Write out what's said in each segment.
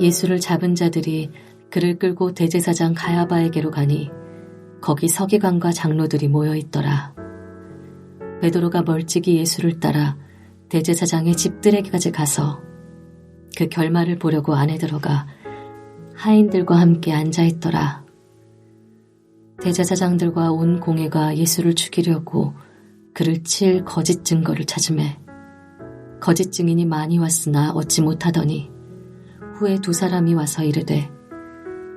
예수를 잡은 자들이 그를 끌고 대제사장 가야바에게로 가니 거기 서기관과 장로들이 모여 있더라. 베드로가 멀찍이 예수를 따라 대제사장의 집들에게까지 가서 그 결말을 보려고 안에 들어가 하인들과 함께 앉아 있더라. 대제사장들과 온 공회가 예수를 죽이려고 그를 칠 거짓 증거를 찾음에 거짓 증인이 많이 왔으나 얻지 못하더니 후에 두 사람이 와서 이르되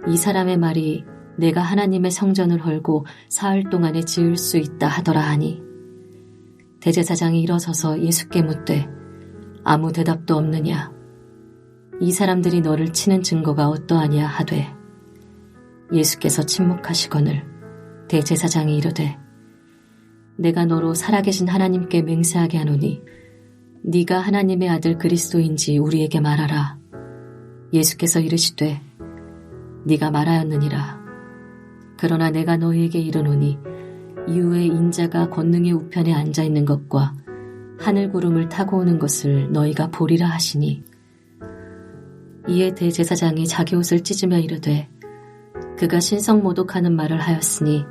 이 사람의 말이 내가 하나님의 성전을 헐고 사흘 동안에 지을 수 있다 하더라 하니. 대제사장이 일어서서 예수께 묻되 아무 대답도 없느냐? 이 사람들이 너를 치는 증거가 어떠하냐? 하되 예수께서 침묵하시거늘 대제사장이 이르되 내가 너로 살아계신 하나님께 맹세하게 하노니 네가 하나님의 아들 그리스도인지 우리에게 말하라 예수께서 이르시되 네가 말하였느니라. 그러나 내가 너희에게 이르노니 이후에 인자가 권능의 우편에 앉아 있는 것과 하늘 구름을 타고 오는 것을 너희가 보리라 하시니 이에 대제사장이 자기 옷을 찢으며 이르되 그가 신성 모독하는 말을 하였으니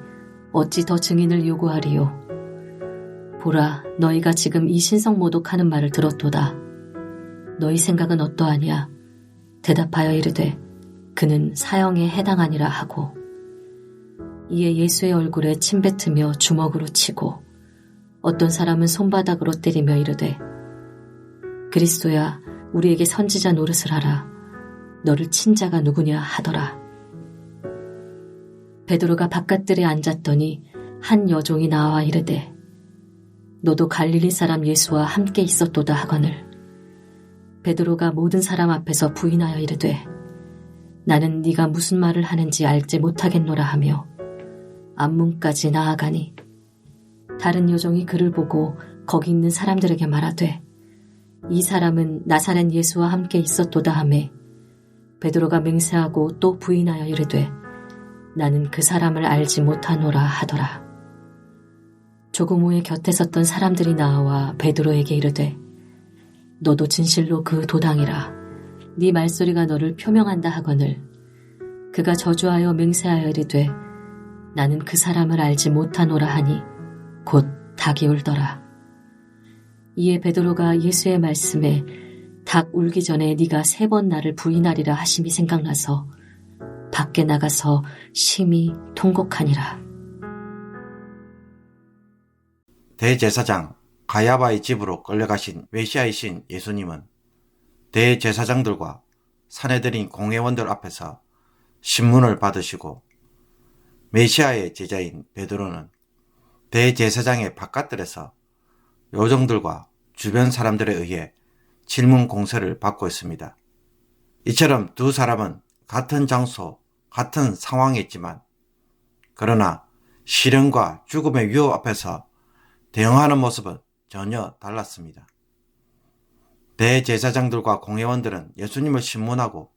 어찌 더 증인을 요구하리요? 보라 너희가 지금 이 신성 모독하는 말을 들었도다. 너희 생각은 어떠하냐 대답하여 이르되 그는 사형에 해당하니라 하고 이에 예수의 얼굴에 침 뱉으며 주먹으로 치고 어떤 사람은 손바닥으로 때리며 이르되 그리스도야 우리에게 선지자 노릇을 하라. 너를 친 자가 누구냐 하더라. 베드로가 바깥들에 앉았더니 한 여종이 나와 이르되 너도 갈릴리 사람 예수와 함께 있었도다 하거늘 베드로가 모든 사람 앞에서 부인하여 이르되 나는 네가 무슨 말을 하는지 알지 못하겠노라 하며 앞문까지 나아가니 다른 여종이 그를 보고 거기 있는 사람들에게 말하되 이 사람은 나사렛 예수와 함께 있었도다 하매 베드로가 맹세하고 또 부인하여 이르되 나는 그 사람을 알지 못하노라 하더라. 조금 후에 곁에 섰던 사람들이 나와 베드로에게 이르되 너도 진실로 그 도당이라 네 말소리가 너를 표명한다 하거늘 그가 저주하여 맹세하여 이르되 나는 그 사람을 알지 못하노라 하니 곧 닭이 울더라. 이에 베드로가 예수의 말씀에 닭 울기 전에 네가 세 번 나를 부인하리라 하심이 생각나서 밖에 나가서 심히 통곡하니라. 대제사장 가야바의 집으로 끌려가신 외시아이신 예수님은 대제사장들과 사내들인 공회원들 앞에서 신문을 받으시고 메시아의 제자인 베드로는 대제사장의 바깥들에서 요정들과 주변 사람들에 의해 질문 공세를 받고 있습니다. 이처럼 두 사람은 같은 장소, 같은 상황에 있지만 그러나 실현과 죽음의 위협 앞에서 대응하는 모습은 전혀 달랐습니다. 대제사장들과 공회원들은 예수님을 신문하고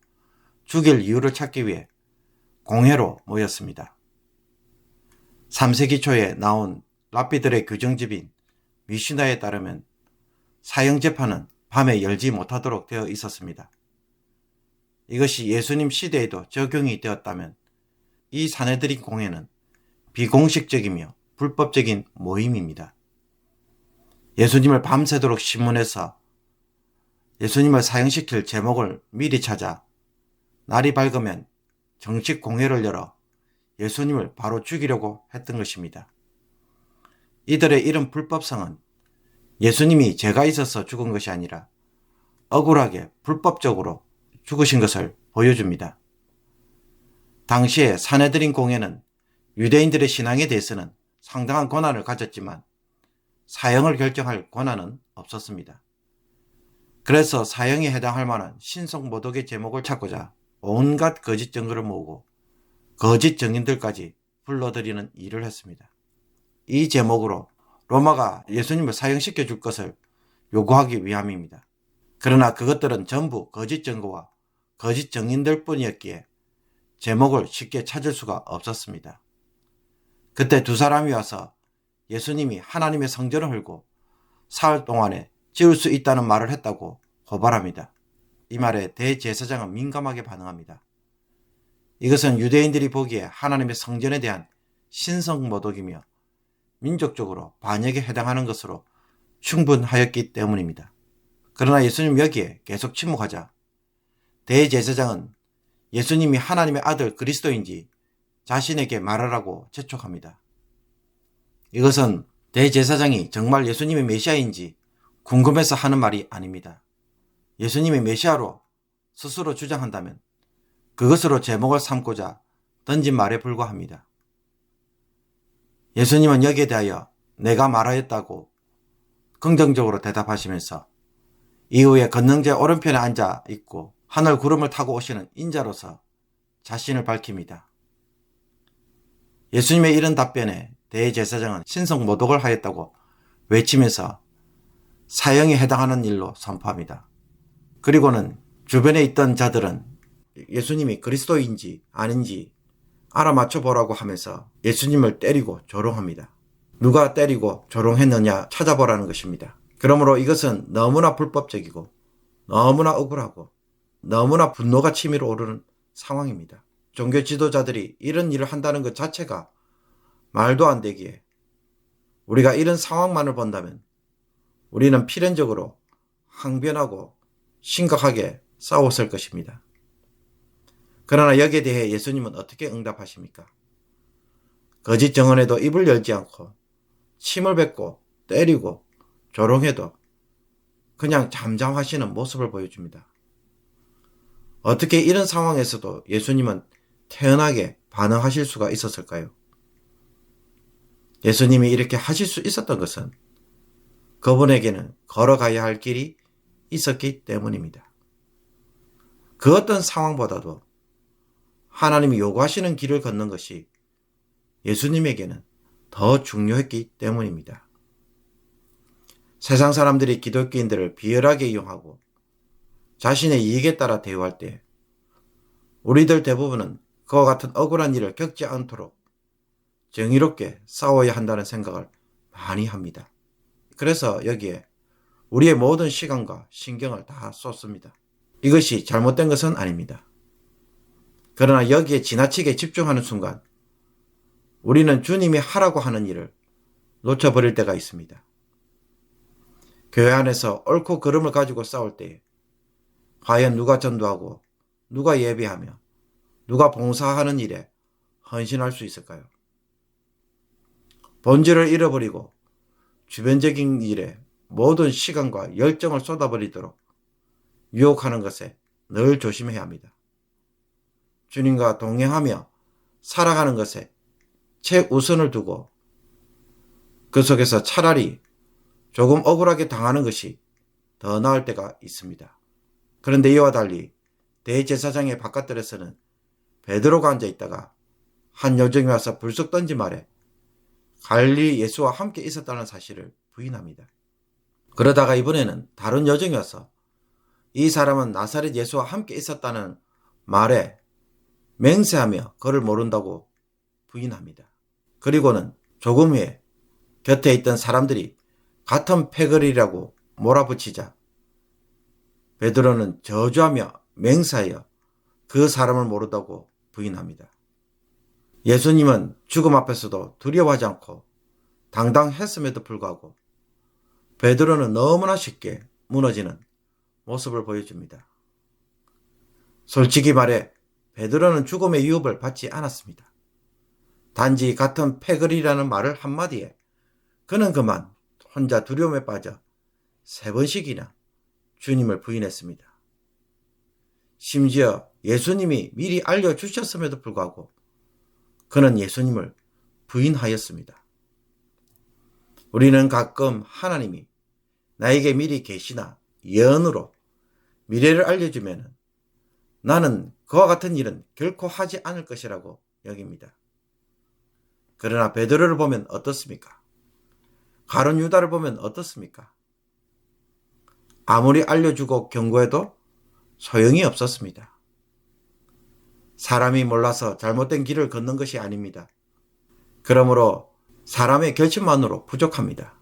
죽일 이유를 찾기 위해 공회로 모였습니다. 3세기 초에 나온 랍비들의 규정집인 미시나에 따르면 사형 재판은 밤에 열지 못하도록 되어 있었습니다. 이것이 예수님 시대에도 적용이 되었다면 이 사내들인 공회는 비공식적이며 불법적인 모임입니다. 예수님을 밤새도록 신문해서 예수님을 사형시킬 제목을 미리 찾아 날이 밝으면 정식 공회를 열어 예수님을 바로 죽이려고 했던 것입니다. 이들의 이런 불법성은 예수님이 죄가 있어서 죽은 것이 아니라 억울하게 불법적으로 죽으신 것을 보여줍니다. 당시에 사내들인 공회는 유대인들의 신앙에 대해서는 상당한 권한을 가졌지만 사형을 결정할 권한은 없었습니다. 그래서 사형에 해당할 만한 신성 모독의 제목을 찾고자 온갖 거짓 증거를 모으고 거짓 증인들까지 불러들이는 일을 했습니다. 이 제목으로 로마가 예수님을 사형시켜 줄 것을 요구하기 위함입니다. 그러나 그것들은 전부 거짓 증거와 거짓 증인들 뿐이었기에 제목을 쉽게 찾을 수가 없었습니다. 그때 두 사람이 와서 예수님이 하나님의 성전을 헐고 사흘 동안에 지을 수 있다는 말을 했다고 고발합니다. 이 말에 대제사장은 민감하게 반응합니다. 이것은 유대인들이 보기에 하나님의 성전에 대한 신성 모독이며 민족적으로 반역에 해당하는 것으로 충분하였기 때문입니다. 그러나 예수님 여기에 계속 침묵하자 대제사장은 예수님이 하나님의 아들 그리스도인지 자신에게 말하라고 재촉합니다. 이것은 대제사장이 정말 예수님의 메시아인지 궁금해서 하는 말이 아닙니다. 예수님의 메시아로 스스로 주장한다면 그것으로 제목을 삼고자 던진 말에 불과합니다. 예수님은 여기에 대하여 내가 말하였다고 긍정적으로 대답하시면서 이후에 건능제 오른편에 앉아 있고 하늘 구름을 타고 오시는 인자로서 자신을 밝힙니다. 예수님의 이런 답변에 대제사장은 신성 모독을 하였다고 외치면서 사형에 해당하는 일로 선포합니다. 그리고는 주변에 있던 자들은 예수님이 그리스도인지 아닌지 알아맞혀 보라고 하면서 예수님을 때리고 조롱합니다. 누가 때리고 조롱했느냐 찾아보라는 것입니다. 그러므로 이것은 너무나 불법적이고 너무나 억울하고 너무나 분노가 치밀어 오르는 상황입니다. 종교 지도자들이 이런 일을 한다는 것 자체가 말도 안 되기에 우리가 이런 상황만을 본다면 우리는 필연적으로 항변하고 심각하게 싸웠을 것입니다. 그러나 여기에 대해 예수님은 어떻게 응답하십니까? 거짓 정언에도 입을 열지 않고 침을 뱉고 때리고 조롱해도 그냥 잠잠하시는 모습을 보여줍니다. 어떻게 이런 상황에서도 예수님은 태연하게 반응하실 수가 있었을까요? 예수님이 이렇게 하실 수 있었던 것은 그분에게는 걸어가야 할 길이 있었기 때문입니다. 그 어떤 상황보다도 하나님이 요구하시는 길을 걷는 것이 예수님에게는 더 중요했기 때문입니다. 세상 사람들이 기독교인들을 비열하게 이용하고 자신의 이익에 따라 대우할 때 우리들 대부분은 그와 같은 억울한 일을 겪지 않도록 정의롭게 싸워야 한다는 생각을 많이 합니다. 그래서 여기에 우리의 모든 시간과 신경을 다 쏟습니다. 이것이 잘못된 것은 아닙니다. 그러나 여기에 지나치게 집중하는 순간 우리는 주님이 하라고 하는 일을 놓쳐버릴 때가 있습니다. 교회 안에서 옳고 그름을 가지고 싸울 때 과연 누가 전도하고 누가 예배하며 누가 봉사하는 일에 헌신할 수 있을까요? 본질을 잃어버리고 주변적인 일에 모든 시간과 열정을 쏟아버리도록 유혹하는 것에 늘 조심해야 합니다. 주님과 동행하며 살아가는 것에 최우선을 두고 그 속에서 차라리 조금 억울하게 당하는 것이 더 나을 때가 있습니다. 그런데 이와 달리 대제사장의 바깥들에서는 베드로가 앉아 있다가 한 요정이 와서 불쑥 던진 말에 갈리 예수와 함께 있었다는 사실을 부인합니다. 그러다가 이번에는 다른 여정이 와서 이 사람은 나사렛 예수와 함께 있었다는 말에 맹세하며 그를 모른다고 부인합니다. 그리고는 조금 후에 곁에 있던 사람들이 같은 패거리라고 몰아붙이자 베드로는 저주하며 맹세하여 그 사람을 모른다고 부인합니다. 예수님은 죽음 앞에서도 두려워하지 않고 당당했음에도 불구하고 베드로는 너무나 쉽게 무너지는 모습을 보여줍니다. 솔직히 말해 베드로는 죽음의 유업을 받지 않았습니다. 단지 같은 패거리라는 말을 한마디에 그는 그만 혼자 두려움에 빠져 세 번씩이나 주님을 부인했습니다. 심지어 예수님이 미리 알려주셨음에도 불구하고 그는 예수님을 부인하였습니다. 우리는 가끔 하나님이 나에게 미리 계시나 예언으로 미래를 알려주면 나는 그와 같은 일은 결코 하지 않을 것이라고 여깁니다. 그러나 베드로를 보면 어떻습니까? 가론 유다를 보면 어떻습니까? 아무리 알려주고 경고해도 소용이 없었습니다. 사람이 몰라서 잘못된 길을 걷는 것이 아닙니다. 그러므로 사람의 결심만으로 부족합니다.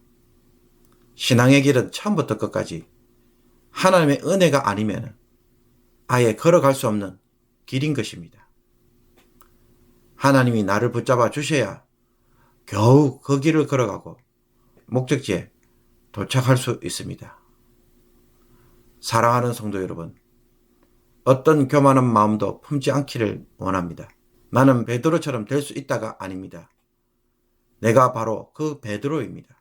신앙의 길은 처음부터 끝까지 하나님의 은혜가 아니면 아예 걸어갈 수 없는 길인 것입니다. 하나님이 나를 붙잡아 주셔야 겨우 그 길을 걸어가고 목적지에 도착할 수 있습니다. 사랑하는 성도 여러분, 어떤 교만한 마음도 품지 않기를 원합니다. 나는 베드로처럼 될 수 있다가 아닙니다. 내가 바로 그 베드로입니다.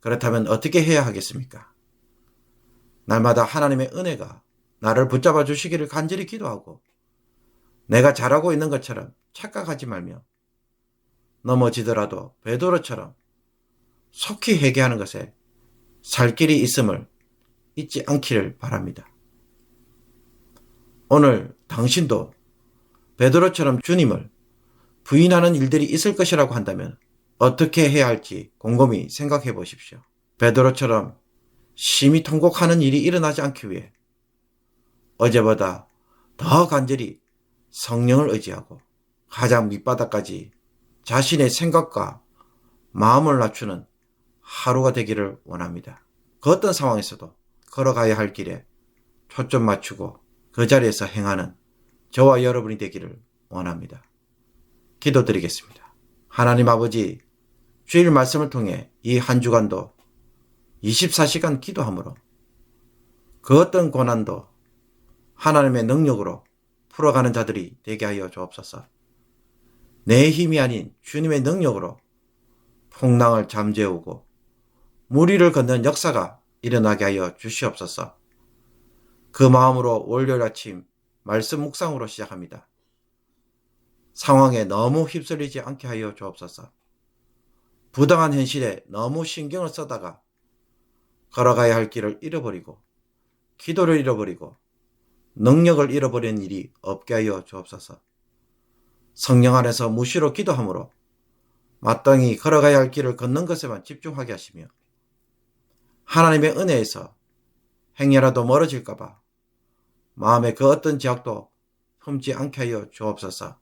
그렇다면 어떻게 해야 하겠습니까? 날마다 하나님의 은혜가 나를 붙잡아 주시기를 간절히 기도하고 내가 잘하고 있는 것처럼 착각하지 말며 넘어지더라도 베드로처럼 속히 회개하는 것에 살 길이 있음을 잊지 않기를 바랍니다. 오늘 당신도 베드로처럼 주님을 부인하는 일들이 있을 것이라고 한다면 어떻게 해야 할지 곰곰이 생각해 보십시오. 베드로처럼 심히 통곡하는 일이 일어나지 않기 위해 어제보다 더 간절히 성령을 의지하고 가장 밑바닥까지 자신의 생각과 마음을 낮추는 하루가 되기를 원합니다. 그 어떤 상황에서도 걸어가야 할 길에 초점 맞추고 그 자리에서 행하는 저와 여러분이 되기를 원합니다. 기도드리겠습니다. 하나님 아버지, 주일 말씀을 통해 이 한 주간도 24시간 기도함으로 그 어떤 고난도 하나님의 능력으로 풀어가는 자들이 되게 하여 주옵소서. 내 힘이 아닌 주님의 능력으로 풍랑을 잠재우고 무리를 걷는 역사가 일어나게 하여 주시옵소서. 그 마음으로 월요일 아침 말씀 묵상으로 시작합니다. 상황에 너무 휩쓸리지 않게 하여 주옵소서. 부당한 현실에 너무 신경을 써다가 걸어가야 할 길을 잃어버리고 기도를 잃어버리고 능력을 잃어버린 일이 없게 하여 주옵소서. 성령 안에서 무시로 기도함으로 마땅히 걸어가야 할 길을 걷는 것에만 집중하게 하시며 하나님의 은혜에서 행여라도 멀어질까봐 마음의 그 어떤 지약도 품지 않게 하여 주옵소서.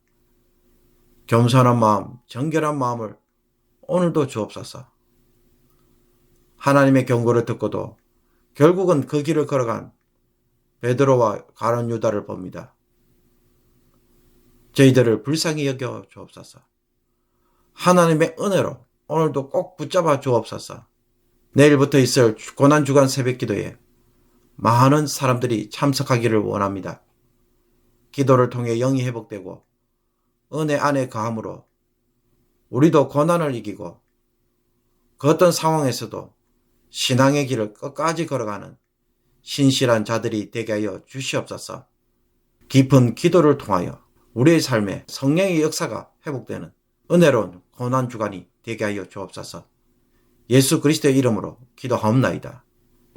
겸손한 마음, 정결한 마음을 오늘도 주옵소서. 하나님의 경고를 듣고도 결국은 그 길을 걸어간 베드로와 가론 유다를 봅니다. 저희들을 불쌍히 여겨 주옵소서. 하나님의 은혜로 오늘도 꼭 붙잡아 주옵소서. 내일부터 있을 고난주간 새벽 기도에 많은 사람들이 참석하기를 원합니다. 기도를 통해 영이 회복되고 은혜 안에 거함으로 우리도 고난을 이기고 그 어떤 상황에서도 신앙의 길을 끝까지 걸어가는 신실한 자들이 되게 하여 주시옵소서. 깊은 기도를 통하여 우리의 삶에 성령의 역사가 회복되는 은혜로운 고난 주간이 되게 하여 주옵소서. 예수 그리스도의 이름으로 기도하옵나이다.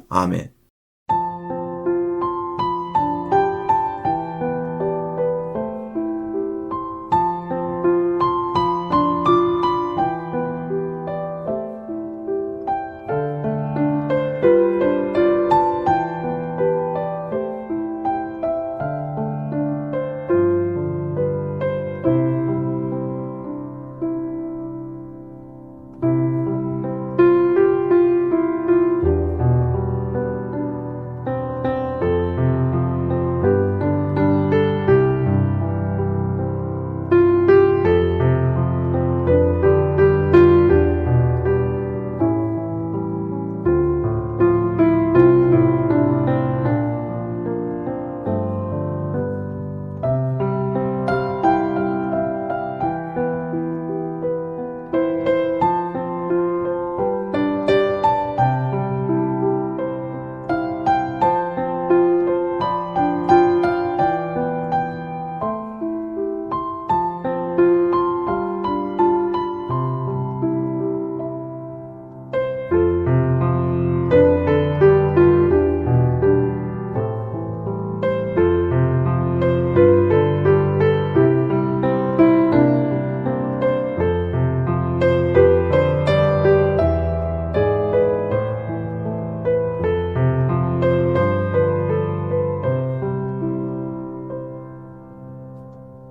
아멘.